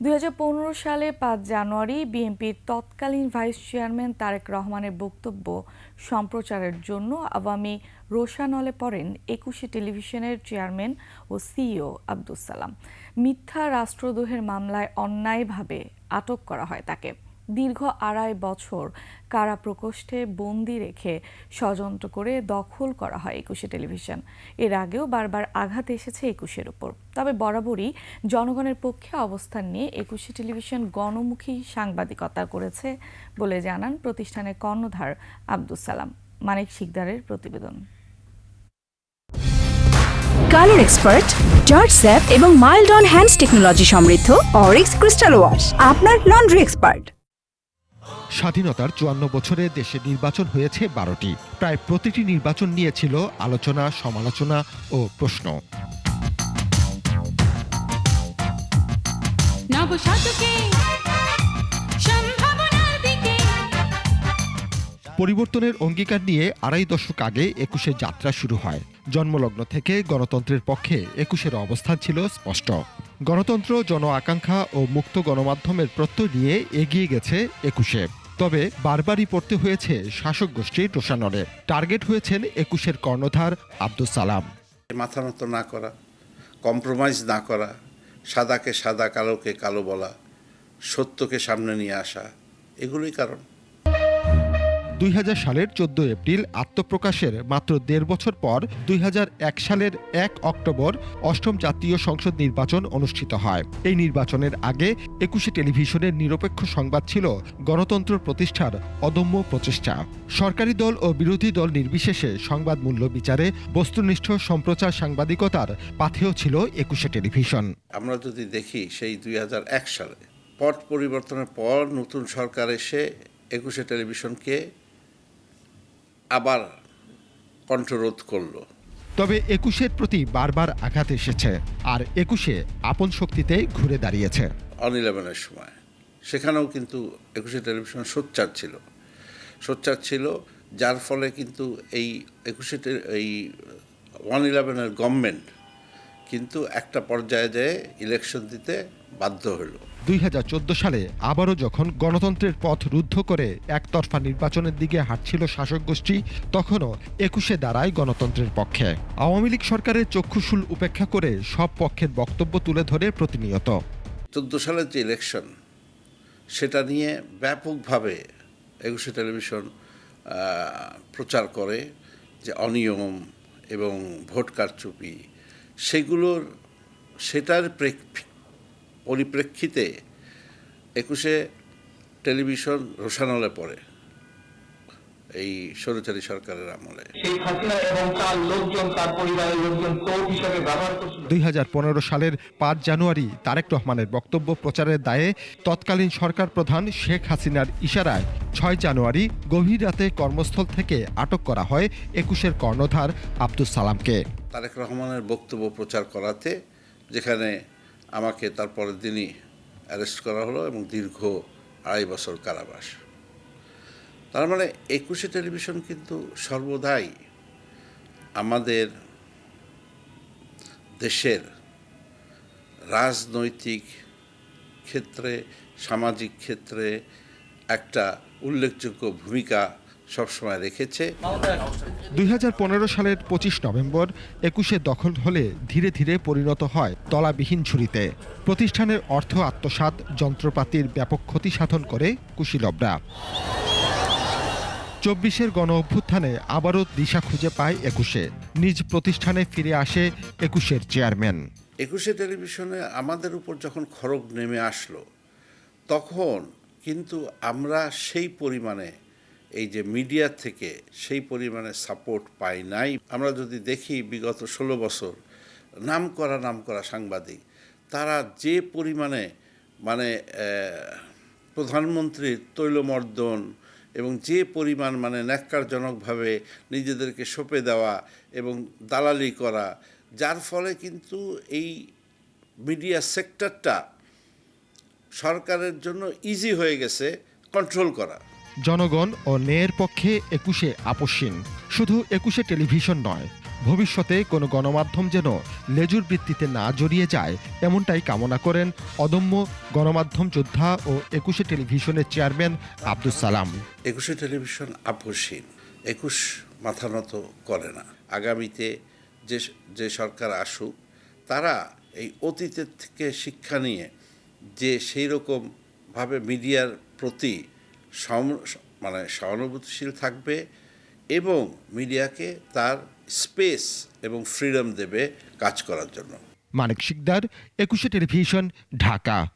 দুই হাজার পনেরো সালে পাঁচ জানুয়ারি বিএনপির তৎকালীন ভাইস চেয়ারম্যান তারেক রহমানের বক্তব্য সম্প্রচারের জন্য আওয়ামী রোশানলে পড়েন একুশে টেলিভিশনের চেয়ারম্যান ও সিইও আব্দুল সালাম। মিথ্যা রাষ্ট্রদ্রোহের মামলায় অন্যায়ভাবে আটক করা হয় তাকে। দীর্ঘ আড়াই বছর কারা প্রকোষ্ঠে বন্দি রেখে ষড়যন্ত্র করে দখল করা হয় একুশে টেলিভিশন। এর আগেও বারবার আঘাত এসেছে একুশের উপর। তবে বরাবরই জনগণের পক্ষে অবস্থান নিয়ে একুশে টেলিভিশন গণমুখী সাংবাদিকতা করেছে বলে জানান প্রতিষ্ঠানের কর্ণধার আব্দুস সালাম। মানিক শিকদারের প্রতিবেদন। কালার এক্সপার্ট জর্জ স্যাপ এবং মাইল্ড অন হ্যান্ডস টেকনোলজি সমৃদ্ধ অরিক্স ক্রিস্টাল ওয়াশ, আপনার লন্ড্রি এক্সপার্ট। স্বাধীনতার চুয়ান্ন বছরে দেশে নির্বাচন হয়েছে বারোটি। প্রায় প্রতিটি নির্বাচন নিয়েছিল আলোচনা সমালোচনা ও প্রশ্ন। পরিবর্তনের অঙ্গীকার নিয়ে আড়াই দশক আগে একুশে যাত্রা শুরু হয়। জন্মলগ্ন থেকে গণতন্ত্রের পক্ষে একুশের অবস্থান ছিল স্পষ্ট। গণতন্ত্র জন আকাঙ্ক্ষা ও মুক্ত গণমাধ্যমের প্রত্যয় নিয়ে এগিয়ে গেছে একুশে। তবে বারবারই পড়তে হয়েছে শাসক গোষ্ঠীর রোশানলে টার্গেট হয়েছেন একুশের কর্ণধার আব্দুল সালাম। মাথা মতো না করা, কম্প্রোমাইজ না করা, সাদাকে সাদা, কালোকে কালো বলা, সত্যকে সামনে নিয়ে আসা, এগুলোই কারণ। দুই হাজার সালের চোদ্দ এপ্রিল আত্মপ্রকাশের মাত্র দেড় বছর পর দুই হাজার এক সালের এক অক্টোবর অষ্টম জাতীয় সংসদ নির্বাচন অনুষ্ঠিত হয়। এই নির্বাচনের আগে একুশে টেলিভিশনের নিরপেক্ষ সংবাদ ছিল গণতন্ত্র প্রতিষ্ঠার অদম্য প্রচেষ্টা। সরকারি দল ও বিরোধী দল নির্বিশেষে সংবাদ মূল্য বিচারে বস্তুনিষ্ঠ সম্প্রচার সাংবাদিকতার পাথেয় ছিল একুশে টেলিভিশন। আমরা যদি দেখি সেই দুই হাজার এক সালে, পট পরিবর্তনের পর নতুন সরকার এসে একুশে টেলিভিশনকে আবার কণ্ঠরোধ করল। তবে একুশের প্রতি বারবার আঘাত এসেছে আর একুশে আপন শক্তিতে ঘুরে দাঁড়িয়েছে। অন ইলেভেনের সময়। সেখানেও কিন্তু একুশে টেলিভিশন সোচ্চার ছিল। সোচ্চার ছিল যার ফলে কিন্তু এই একুশে এই ওয়ান ইলেভেনের গভর্নমেন্ট কিন্তু একটা পর্যায়ে যেয়ে ইলেকশন দিতে বাধ্য হলো। দুই হাজার চোদ্দ সালে আবারও যখন গণতন্ত্রের পথ রুদ্ধ করে একতরফা নির্বাচনের দিকে হাঁটছিল শাসক গোষ্ঠী তখনও একুশে দাঁড়ায় গণতন্ত্রের পক্ষে। আওয়ামী লীগ সরকারের চক্ষুশুল উপেক্ষা করে সব পক্ষের বক্তব্য তুলে ধরে প্রতিনিয়ত। চোদ্দ সালের যে ইলেকশন সেটা নিয়ে ব্যাপকভাবে একুশে টেলিভিশন প্রচার করে যে অনিয়ম এবং ভোট কারচুপি সেগুলোর সেটার প্রেক- পরিপ্রেক্ষিতে একুশে টেলিভিশন রোশানলে পড়ে। এই স্বৈরাচারী সরকারের আমলে। শেখ হাসিনা এবং তার লোকজন তার পরিবারের লোকজন তোপ হিসেবে ব্যবহার করছিল। দুই সালের পাঁচ জানুয়ারি তারেক রহমানের বক্তব্য প্রচারের দায়ে তৎকালীন সরকার প্রধান শেখ হাসিনার ইশারায় ছয় জানুয়ারি গভীর রাতে কর্মস্থল থেকে আটক করা হয় একুশের কর্ণধার আব্দুস সালামকে। তারেক রহমানের বক্তব্য প্রচার করাতে যেখানে আমাকে তারপরের দিনই অ্যারেস্ট করা হলো এবং দীর্ঘ আড়াই বছর কারাবাস। তার মানে একুশে টেলিভিশন কিন্তু সর্বদাই আমাদের দেশের রাজনৈতিক ক্ষেত্রে, সামাজিক ক্ষেত্রে একটা উল্লেখযোগ্য ভূমিকা সবসময় রেখেছে। দুই হাজার পনেরো সালের পঁচিশ নভেম্বর একুশে দখল হলে ধীরে ধীরে পরিণত হয় তলাবিহীন ঝুড়িতে। প্রতিষ্ঠানের অর্থ আত্মসাৎ যন্ত্রপাতির ব্যাপক ক্ষতি সাধন করে কুশীলবরা। চব্বিশের গণ অভ্যুত্থানে আবারও দিশা খুঁজে পায় একুশে। নিজ প্রতিষ্ঠানে ফিরে আসে একুশের চেয়ারম্যান। একুশে টেলিভিশনে আমাদের উপর যখন খড়গ নেমে আসলো, তখন কিন্তু আমরা সেই পরিমাণে, এই যে মিডিয়া থেকে সেই পরিমাণে সাপোর্ট পাই নাই। আমরা যদি দেখি বিগত ষোলো বছর নাম করা নাম করা সাংবাদিক, তারা যে পরিমাণে মানে প্রধানমন্ত্রীর তৈলমর্দন এবং যে পরিমাণ মানে ন্যাক্কারজনকভাবে নিজেদেরকে সঁপে দেওয়া এবং দালালি করা, যার ফলে কিন্তু এই মিডিয়া সেক্টরটা সরকারের জন্য ইজি হয়ে গেছে কন্ট্রোল করা। জনগণ ও ন্যায়ের পক্ষে একুশে আপসীন। শুধু একুশে টেলিভিশন নয় ভবিষ্যতে কোনো গণমাধ্যম যেন লেজুর বৃত্তিতে না জড়িয়ে যায়, এমনটাই কামনা করেন অদম্য গণমাধ্যম যোদ্ধা ও একুশে টেলিভিশনের চেয়ারম্যান আব্দুল সালাম। একুশে টেলিভিশন আপোষহীন একুশ মাথা নত করে না। আগামীতে যে যে সরকার আসুক, তারা এই অতীতের থেকে শিক্ষা নিয়ে যে সেই রকমভাবে মিডিয়ার প্রতি মানে সহানুভূতিশীল থাকবে এবং মিডিয়াকে তার স্পেস এবং ফ্রিডম দেবে কাজ করার জন্য। মানিক শিকদার, একুশে টেলিভিশন, ঢাকা।